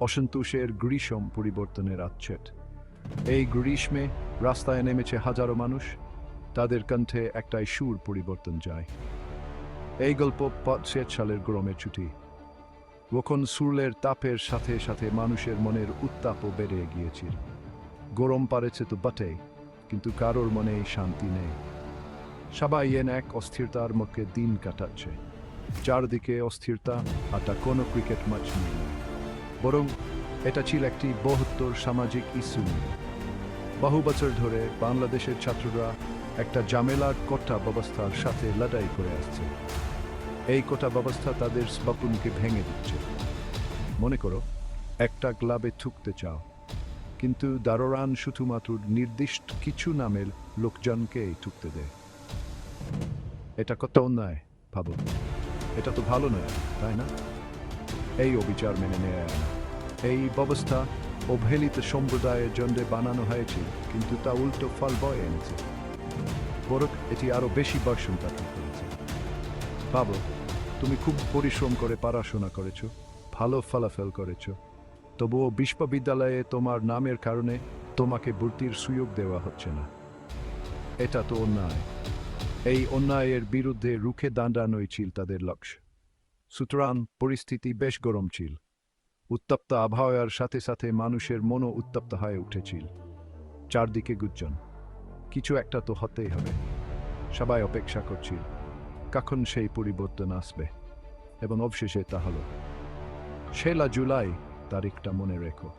অসন্তোষের গ্রীষ্ম পরিবর্তনের আচ্ছেদ। এই গ্রীষ্মে রাস্তায় নেমেছে হাজারো মানুষ, তাদের কণ্ঠে একটাই সুর পরিবর্তন যায়। এই গল্প পাঁচশেট সালের গরমের ছুটি। যখন সুরলের তাপের সাথে সাথে মানুষের মনের উত্তাপও বেড়ে গিয়েছিল গরম পারেছে তো বটেই কিন্তু কারোর মনে শান্তি নেই। সবাই এন এক অস্থিরতার মুখে দিন কাটাচ্ছে। চারদিকে অস্থিরতা আর তা কোনো ক্রিকেট ম্যাচ নেই। বরং এটা ছিল একটি বহত্তর সামাজিক ইস্যু বহু বছর ধরে বাংলাদেশের ছাত্ররা একটা জামেলার কোটা ব্যবস্থার সাথে লড়াই করে আসছে। এই কোটা ব্যবস্থা তাদের স্বপ্নকে ভেঙে দিচ্ছে। মনে করো, একটা ক্লাবে ঠুকতে চাও, কিন্তু দারোরান শুধুমাত্র নির্দিষ্ট কিছু নামের লোকজনকেই ঠুকতে দেয়। এটা কত অন্যায়, ভাবো। এটা তো ভালো নয়, তাই না? এই অবিচার মেনে নেয় না। এই ব্যবস্থা অবহেলিত সম্প্রদায়ের জন্য বানানো হয়েছে, কিন্তু তা উল্টো ফল বয়ে এনেছে। বরং এটি আরও বেশি বর্ষণ কাটিয়ে করেছে ভাবো তুমি খুব পরিশ্রম করে পড়াশোনা করেছ, ভালো ফলাফল করেছ। তবুও বিশ্ববিদ্যালয়ে তোমার নামের কারণে তোমাকে ভর্তির সুযোগ দেওয়া হচ্ছে না। এটা তো অন্যায়। এই অন্যায়ের বিরুদ্ধে রুখে দাঁড়ানোই ছিল তাদের লক্ষ্য। সুতরাং পরিস্থিতি বেশ গরম ছিল। উত্তপ্ত আবহাওয়ার সাথে সাথে মানুষের মনও উত্তপ্ত হয়ে উঠেছিল। চারদিকে গুজ্জন কিছু একটা তো হতেই হবে। সবাই অপেক্ষা করছিল, কখন সেই পরিবর্তন আসবে, এবং অবশেষে তা হলো। শেলা জুলাই তারিখটা মনে রেখো।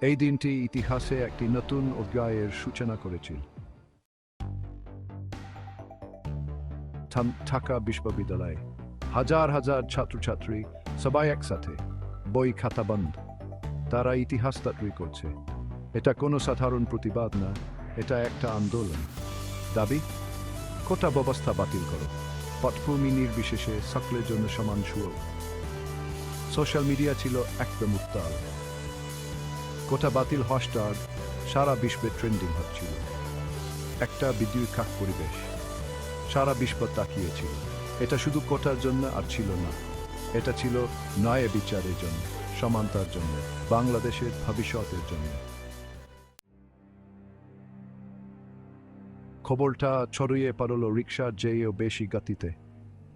এই দিনটি ইতিহাসে একটি নতুন অধ্যায়ের সূচনা করেছিল। ঢাকা বিশ্ববিদ্যালয়ে। হাজার হাজার ছাত্রছাত্রী সবাই একসাথে বই খাতা বন্ধ। তারা ইতিহাস তৈরি করছে। এটা কোনো সাধারণ প্রতিবাদ না, এটা একটা আন্দোলন। দাবি, কোটা ব্যবস্থা বাতিল করো। পটভূমি নির্বিশেষে সকলের জন্য সমান সুযোগ। সোশ্যাল মিডিয়া ছিল একদম উত্তাল। কোটা বাতিল হস্টার সারা বিশ্বে ট্রেন্ডিং হচ্ছিল। একটা বিদ্যুৎ কাক পরিবেশ। সারা বিশ্ব তাকিয়েছিল। এটা শুধু কোটার জন্য আর ছিল না। এটা ছিল ন্যায় বিচারের জন্য, সমানতার জন্য, বাংলাদেশের ভবিষ্যতের জন্য। খবরটা ছড়িয়ে পারল রিক্সার যেয়েও বেশি গতিতে।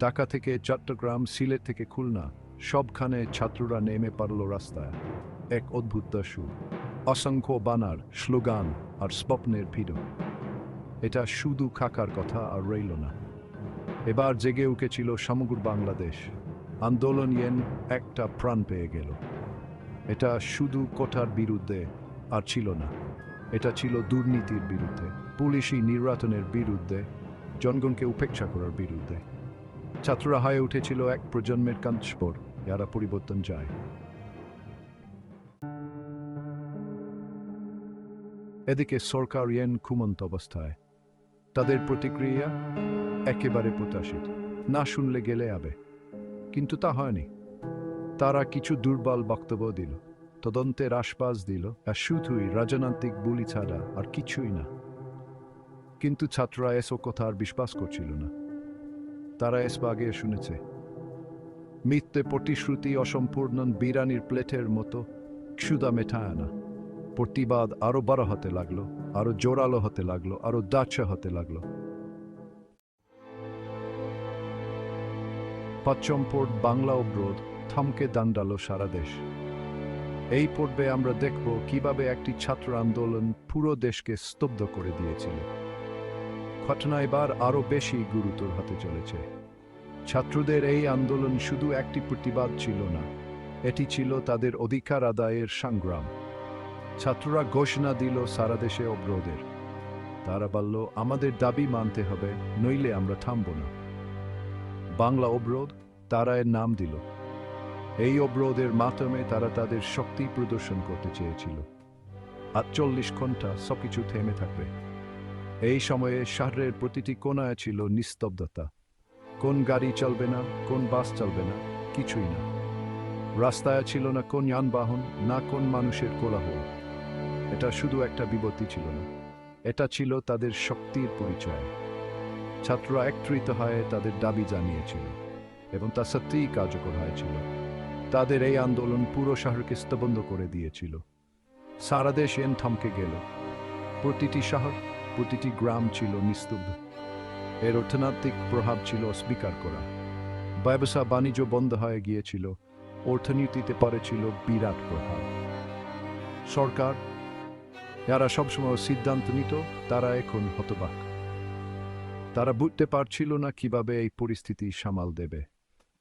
ঢাকা থেকে চট্টগ্রাম, সিলেট থেকে খুলনা, সবখানে ছাত্ররা নেমে পারল রাস্তায়। এক অদ্ভুত দস্যু অসংখ্য বানার, স্লোগান আর স্বপ্নের ভিড় এটা শুধু খাকার কথা আর রইল না। এবার জেগে উঠেছিল সমগ্র বাংলাদেশ। আন্দোলন ইয়েন একটা প্রাণ পেয়ে গেল। এটা শুধু কোঠার বিরুদ্ধে আর ছিল না। এটা ছিল দুর্নীতির বিরুদ্ধে, পুলিশি নির্যাতনের বিরুদ্ধে, জনগণকে উপেক্ষা করার বিরুদ্ধে। ছাত্ররা হয়ে উঠেছিল এক প্রজন্মের কাঞ্চপর যারা পরিবর্তন যায় এদিকে সরকার ইয়েন ঘুমন্ত অবস্থায়। তাদের প্রতিক্রিয়া একেবারে প্রত্যাশিত। না শুনলে গেলে আবে। কিন্তু তা হয়নি। তারা কিছু দুর্বল বক্তব্য দিল তদন্তের আশ্বাস দিল, আর শুধুই রাজনৈতিক বুলি ছাড়া আর কিছুই না। কিন্তু ছাত্ররা এসব কথা আর বিশ্বাস করছিল না। তারা এসব আগে শুনেছে। মিথ্যে প্রতিশ্রুতি অসম্পূর্ণ বিরানির প্লেটের মতো ক্ষুদা মেটায় না। প্রতিবাদ আরও বড় হতে লাগল। আরও জোরালো হতে লাগল, আরও দাচ্ছা হতে লাগল। পশ্চিমপোর্ট বাংলা অবরোধ, থমকে দান্ডালো সারা দেশ। এই পর্বে আমরা দেখব কীভাবে একটি ছাত্র আন্দোলন পুরো দেশকে স্তব্ধ করে দিয়েছিল। ঘটনা এবার আরও বেশি গুরুতর হতে চলেছে। ছাত্রদের এই আন্দোলন শুধু একটি প্রতিবাদ ছিল না, এটি ছিল তাদের অধিকার আদায়ের সংগ্রাম। ছাত্ররা ঘোষণা দিল, সারা দেশে অবরোধের তারা বলল, আমাদের দাবি মানতে হবে, নইলে আমরা থামব না। বাংলা অবরোধ তারা এর নাম দিল। এই অবরোধের মাধ্যমে তারা তাদের শক্তি প্রদর্শন করতে চেয়েছিল। আটচল্লিশ ঘণ্টা সবকিছু থেমে থাকবে। এই সময়ে শহরের প্রতিটি কোনায় ছিল নিস্তব্ধতা। কোন গাড়ি চলবে না, কোন বাস চলবে না, কিছুই না। রাস্তায় ছিল না কোন যানবাহন, না কোন মানুষের কোলাহল। এটা শুধু একটা বিপত্তি ছিল না। এটা ছিল তাদের শক্তির পরিচয়। ছাত্ররা একত্রিত হয়ে তাদের দাবি জানিয়েছিল এবং তা সত্যিই কার্যকর হয়েছিল। তাদের এই আন্দোলন পুরো শহরকে স্তবন্ধ করে দিয়েছিল। সারা দেশ এন থমকে গেল। প্রতিটি শহর, প্রতিটি গ্রাম ছিল নিস্তব্ধ। এর অর্থনৈতিক প্রভাব ছিল অস্বীকার করা। ব্যবসা বাণিজ্য বন্ধ হয়ে গিয়েছিল। অর্থনীতিতে পড়েছিল বিরাট প্রভাব। সরকার যারা সবসময় সিদ্ধান্ত নিত, তারা এখন হতবাক। তারা বুঝতে পারছিল না কীভাবে এই পরিস্থিতি সামাল দেবে।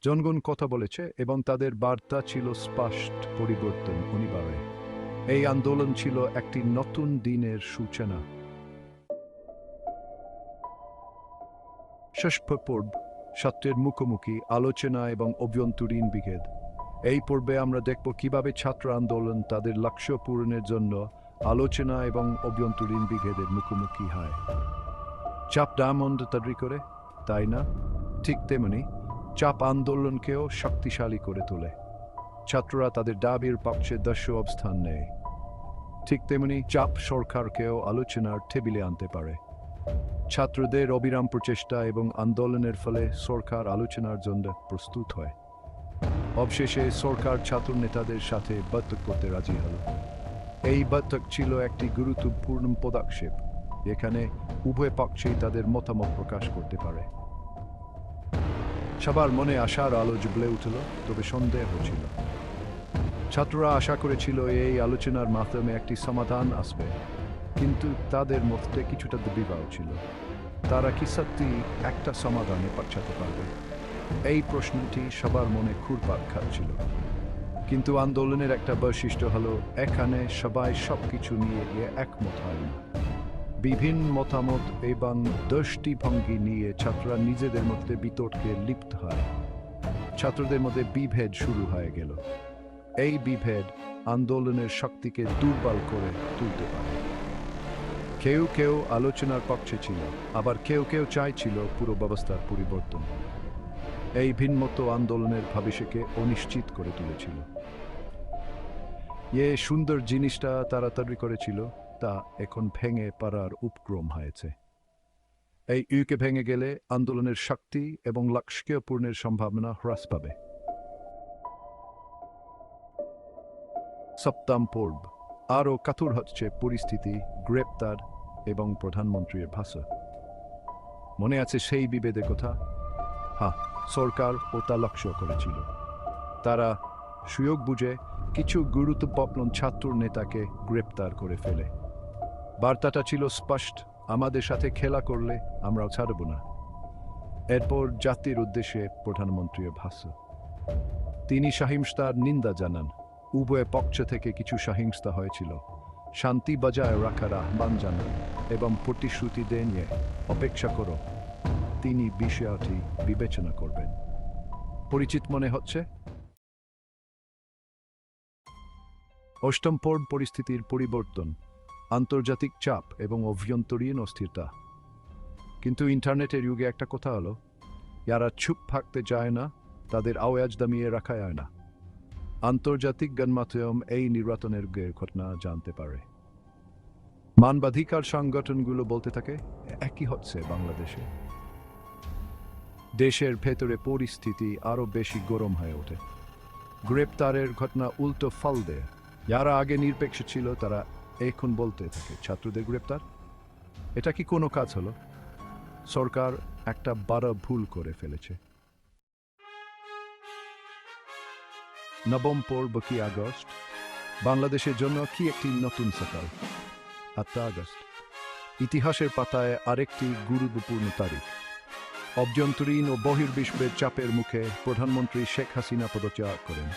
জনগণ কথা বলেছে এবং তাদের বার্তা ছিল স্পষ্ট পরিবর্তন অনিবার্য। এই আন্দোলন ছিল একটি নতুন দিনের সূচনা। ষষ্ঠ পর্ব, সত্যের মুখোমুখি, আলোচনা এবং অভ্যন্তরীণ বিভেদ। এই পর্বে আমরা দেখব কীভাবে ছাত্র আন্দোলন তাদের লক্ষ্য পূরণের জন্য আলোচনা এবং অভ্যন্তরীণ বিভেদের মুখোমুখি হয়। চাপ ডায়মন্ড তৈরি করে, তাই না? ঠিক তেমনি চাপ আন্দোলনকেও শক্তিশালী করে তোলে। ছাত্ররা তাদের দাবির পক্ষে দস্য অবস্থান নেয়। ঠিক তেমনি চাপ সরকারকেও আলোচনার টেবিলে আনতে পারে। ছাত্রদের অবিরাম প্রচেষ্টা এবং আন্দোলনের ফলে সরকার আলোচনার জন্য প্রস্তুত হয়। অবশেষে সরকার ছাত্র নেতাদের সাথে বৈঠক করতে রাজি হল। এই বৈঠক ছিল একটি গুরুত্বপূর্ণ পদক্ষেপ এখানে উভয় পক্ষেই তাদের মতামত প্রকাশ করতে পারে। সবার মনে আশার আলো জুবলে উঠল, তবে সন্দেহ ছিল। ছাত্ররা আশা করেছিল এই আলোচনার মাধ্যমে একটি সমাধান আসবে, কিন্তু তাদের মধ্যে কিছুটা দুর্বিবাহ ছিল। তারা কি সত্যি একটা সমাধানে পৌঁছাতে পারবে? এই প্রশ্নটি সবার মনে ঘুরপাক খাচ্ছিল কিন্তু আন্দোলনের একটা বৈশিষ্ট্য হলো, এখানে সবাই সবকিছু নিয়ে গিয়ে একমত হয় বিভিন্ন মতামত এবং দৃষ্টিভঙ্গি নিয়ে ছাত্ররা নিজেদের মধ্যে বিতর্কে লিপ্ত হয়। ছাত্রদের মধ্যে বিভেদ শুরু হয়ে গেল। এই বিভেদ আন্দোলনের শক্তিকে দুর্বল করে তুলতে পারে। কেউ কেউ আলোচনার পক্ষে ছিল, আবার কেউ কেউ চাইছিল পুরো ব্যবস্থার পরিবর্তন। এই ভিন্নমত আন্দোলনের ভবিষ্যকে অনিশ্চিত করে তুলেছিল। এ সুন্দর জিনিসটা তাড়াতাড়ি করেছিল, তা এখন ভেঙে পারার উপক্রম হয়েছে। এই ইউকে ভেঙে গেলে আন্দোলনের শক্তি এবং লক্ষ্য পূর্ণের সম্ভাবনা হ্রাস পাবে। সপ্তম পর্ব। আরও কাতুর হচ্ছে পরিস্থিতি, গ্রেপ্তার এবং প্রধানমন্ত্রীর ভাষা মনে আছে সেই বিভেদের কথা? হ্যাঁ সরকার ও তা লক্ষ্য করেছিল। তারা সুযোগ বুঝে কিছু গুরুত্বপূর্ণ ছাত্র নেতাকে গ্রেপ্তার করে ফেলে। বার্তাটা ছিল স্পষ্ট, আমাদের সাথে খেলা করলে আমরাও ছাড়ব না। এরপর জাতির উদ্দেশ্যে প্রধানমন্ত্রীর ভাষ্য। তিনি সহিংসতার নিন্দা জানান। উভয় পক্ষ থেকে কিছু সহিংসতা হয়েছিল। শান্তি বজায় রাখার আহ্বান জানান এবং প্রতিশ্রুতি দেন যে অপেক্ষা করো। তিনি বিষয়টি বিবেচনা করবেন। পরিচিত মনে হচ্ছে? অষ্টম পর্ব পরিস্থিতির পরিবর্তন, আন্তর্জাতিক চাপ এবং অভ্যন্তরীণ অস্থিরতা। কিন্তু ইন্টারনেটের যুগে একটা কথা হলো যারা চুপ থাকতে চায় না, তাদের আওয়াজ দামিয়ে রাখা যায় না। আন্তর্জাতিক গণমাধ্যম এই নির্বাচনের ঘটনা জানতে পারে। মানবাধিকার সংগঠনগুলো বলতে থাকে, একই হচ্ছে বাংলাদেশে। দেশের ভেতরে পরিস্থিতি আরও বেশি গরম হয়ে ওঠে। গ্রেপ্তারের ঘটনা উল্টো ফল দেয় যারা আগে নিরপেক্ষ ছিল, তারা এখন বলতে থাকে, ছাত্রদের গ্রেপ্তার? এটা কি কোনো কাজ হলো? সরকার একটা বড় ভুল করে ফেলেছে। নবম পর্ব কি আগস্ট? বাংলাদেশের জন্য কি একটি নতুন সকাল? আটটা আগস্ট। ইতিহাসের পাতায় আরেকটি গুরুত্বপূর্ণ তারিখ। অভ্যন্তরীণ ও বহির্বিশ্বের চাপের মুখে প্রধানমন্ত্রী শেখ হাসিনা পদত্যাগ করেন।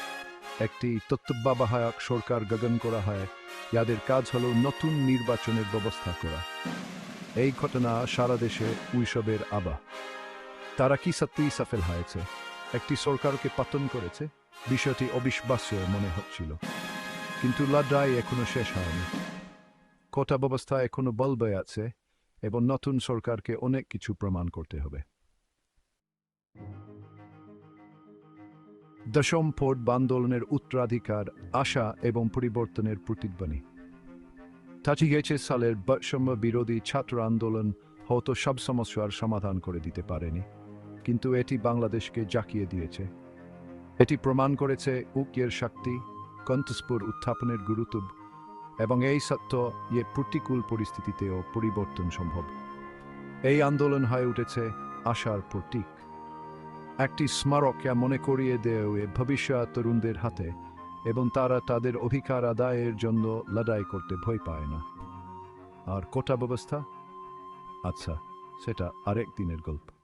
একটি তত্ত্বাবধায়ক সরকার গগন করা হয়, যাদের কাজ হল নতুন নির্বাচনের ব্যবস্থা করা। এই ঘটনা সারা দেশে উৎসবের আবা তারা কি সত্যিই সফল হয়েছে? একটি সরকারকে পতন করেছে? বিষয়টি অবিশ্বাস্য মনে হচ্ছিল। কিন্তু লড়াই এখনও শেষ হয়নি। কোটা ব্যবস্থা এখনও বলবে আছে এবং নতুন সরকারকে অনেক কিছু প্রমাণ করতে হবে। দশম ফোর্ট আন্দোলনের উত্তরাধিকার, আশা এবং পরিবর্তনের প্রতিধ্বনি। তাঁতি গেছে সালের বৈষম্য বিরোধী ছাত্র আন্দোলন হয়তো সব সমস্যার সমাধান করে দিতে পারেনি, কিন্তু এটি বাংলাদেশকে জাকিয়ে দিয়েছে। এটি প্রমাণ করেছে উকিয়ের শক্তি কন্তস্পুর উত্থাপনের গুরুত্ব এবং এই সত্য প্রতিকূল পরিস্থিতিতেও পরিবর্তন সম্ভব। এই আন্দোলন হয়ে উঠেছে আশার প্রতীক। একটি স্মারক মনে করিয়ে দেয় ভবিষ্যৎ তরুণদের হাতে, এবং তারা তাদের অধিকার আদায়ের জন্য লড়াই করতে ভয় পায় না। আর কোটা ব্যবস্থা? আচ্ছা সেটা আরেক দিনের গল্প।